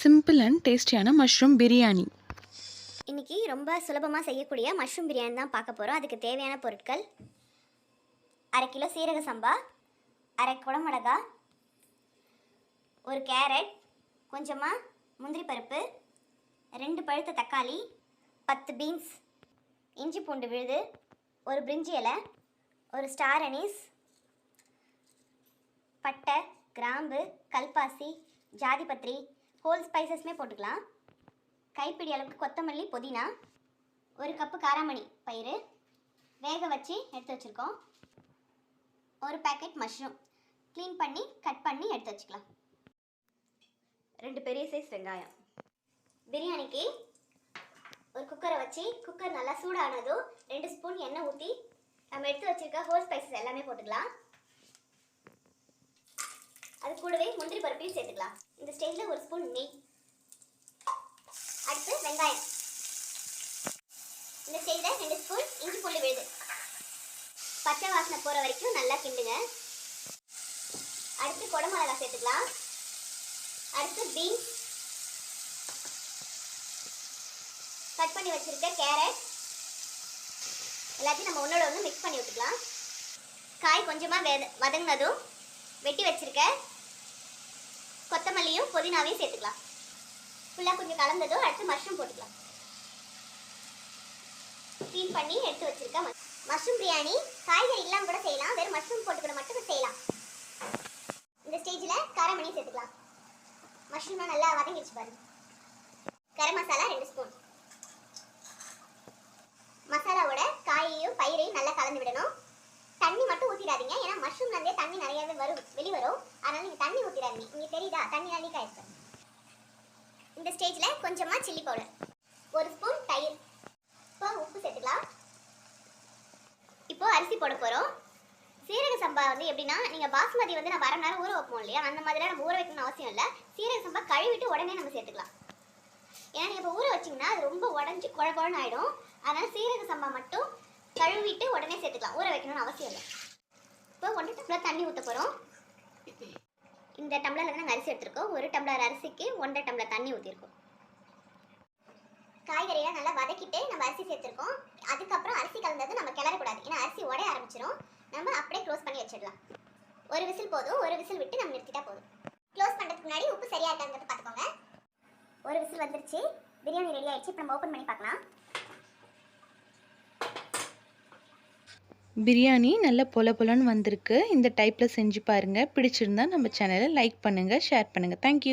Simple and டேஸ்டியான mushroom biryani இன்றைக்கி ரொம்ப சுலபமாக செய்யக்கூடிய மஷ்ரூம் பிரியாணி தான் பார்க்க போகிறோம் அதுக்கு தேவையான பொருட்கள் அரை கிலோ சீரக சம்பா அரை குடமிளகா ஒரு கேரட் கொஞ்சமாக முந்திரி பருப்பு ரெண்டு பழுத்த தக்காளி பத்து பீன்ஸ் இஞ்சி பூண்டு விழுது ஒரு பிரிஞ்சி இலை ஒரு ஸ்டார் அனீஸ் பட்டை கிராம்பு கல்பாசி ஜாதிபத்ரி ஹோல் ஸ்பைசஸ்மே போட்டுக்கலாம். கைப்பிடி அளவுக்கு கொத்தமல்லி புதினா ஒரு கப்பு காராமணி பயிறு. வேக வச்சு எடுத்து வச்சுருக்கோம். ஒரு பேக்கெட் மஷ்ரூம் க்ளீன் பண்ணி கட் பண்ணி எடுத்து வச்சுக்கலாம். ரெண்டு பெரிய சைஸ் வெங்காயம். பிரியாணிக்கு ஒரு குக்கரை வச்சு குக்கர் நல்லா சூடானதும் ரெண்டு ஸ்பூன் எண்ணெய் ஊற்றி நம்ம எடுத்து வச்சுருக்க ஹோல் ஸ்பைசஸ் எல்லாமே போட்டுக்கலாம். கூடவே முந்திரி பருப்பையும் சேர்த்துக்கலாம். இந்த ஸ்டேஜில் ஒரு ஸ்பூன் நெய். அடுத்து வெங்காயம். இந்த ஸ்டேஜில் ரெண்டு ஸ்பூன் இஞ்சி பூண்டு விழுது. பச்சை வாசனை போகிற வரைக்கும் நல்லா கிண்டுங்க. அடுத்து குடமிளகா சேர்த்துக்கலாம். அடுத்து பீன்ஸ் கட் பண்ணி வச்சுருக்க கேரட் எல்லாத்தையும் நம்ம ஒன்றோட ஒன்று மிக்ஸ் பண்ணி விட்டுக்கலாம். காய் கொஞ்சமாக வெத வதங்கினதும் வெட்டி வச்சிருக்க கொத்தமல்லியும் புதினாவையும் சேர்த்துக்கலாம். ஃபுல்லாக கொஞ்சம் கலந்ததும் அடுத்து மஷ்ரூம் போட்டுக்கலாம். க்ளீன் பண்ணி எடுத்து வச்சுருக்கேன். மஷ்ரூம் பிரியாணி காய்கறி இல்லாமல் கூட செய்யலாம். வெறும் மஷ்ரூம் போட்டு கூட மட்டும் செய்யலாம். இந்த ஸ்டேஜில் காரமணி சேர்த்துக்கலாம். மஷ்ரூம்லாம் நல்லா வதங்கிடுச்சு பாருங்கள் மட்டும் ஏன்னா மஷ்ரூம்ல இருந்தே தண்ணி நிறையவே வரும் வெளிவரும். அதனால நீங்கள் தண்ணி ஊற்றிடாதீங்க உங்களுக்கு தெரியுதா? தண்ணி லீக் ஆயிடுச்சு. இந்த ஸ்டேஜில் கொஞ்சமாக சில்லி பவுடர் ஒரு ஸ்பூன் தயிர். இப்போ உப்பு சேர்த்துக்கலாம். இப்போ அரிசி போட போகிறோம் சீரக சம்பா வந்து எப்படின்னா நீங்கள் பாஸ்மதி வந்து நான் வர நேரம் ஊற வைப்போம் இல்லையா? அந்த மாதிரிலாம் நம்ம ஊற வைக்கணும்னு அவசியம் இல்லை. சீரக சம்பா கழுவிட்டு உடனே நம்ம சேர்த்துக்கலாம். ஏன்னா நீங்கள் இப்போ ஊற வச்சிங்கன்னா அது ரொம்ப உடஞ்சி குழ குழன்னு ஆகிடும் அதனால் சீரக சம்பா மட்டும் கழுவிட்டு உடனே சேர்த்துக்கலாம். ஊற வைக்கணும்னு அவசியம் இல்லை. இப்போ ஒன்று டம்ளர் தண்ணி ஊற்ற போகிறோம் இந்த டம்ளரில் தான் நாங்கள் அரிசி எடுத்துருக்கோம். ஒரு டம்ளர் அரிசிக்கு ஒன்றரை டம்ளர் தண்ணி ஊற்றிருக்கோம் காய்கறியெல்லாம் நல்லா வதக்கிட்டு நம்ம அரிசி சேர்த்துருக்கோம். அதுக்கப்புறம் அரிசி கலந்தது நம்ம கிளறக்கூடாது. ஏன்னா அரிசி உடைய ஆரம்பிச்சிடும் நம்ம அப்படியே க்ளோஸ் பண்ணி வச்சிடலாம். ஒரு விசில் போதும். ஒரு விசில் விட்டு நம்ம நிறுத்திட்டா போதும். க்ளோஸ் பண்ணுறதுக்கு முன்னாடி உப்பு சரியாக இருக்காங்கிறது பார்த்துக்கோங்க. ஒரு விசில் வந்துருச்சு. பிரியாணி ரெடி ஆயிடுச்சு. இப்போ நம்ம ஓப்பன் பண்ணி பார்க்கலாம். பிரியாணி நல்ல பொல பொலன்னு வந்திருக்கு. இந்த டைப்பில் செஞ்சு பாருங்கள் பிடிச்சிருந்தா நம்ம சேனலை லைக் பண்ணுங்கள் ஷேர் பண்ணுங்கள் தேங்க்யூ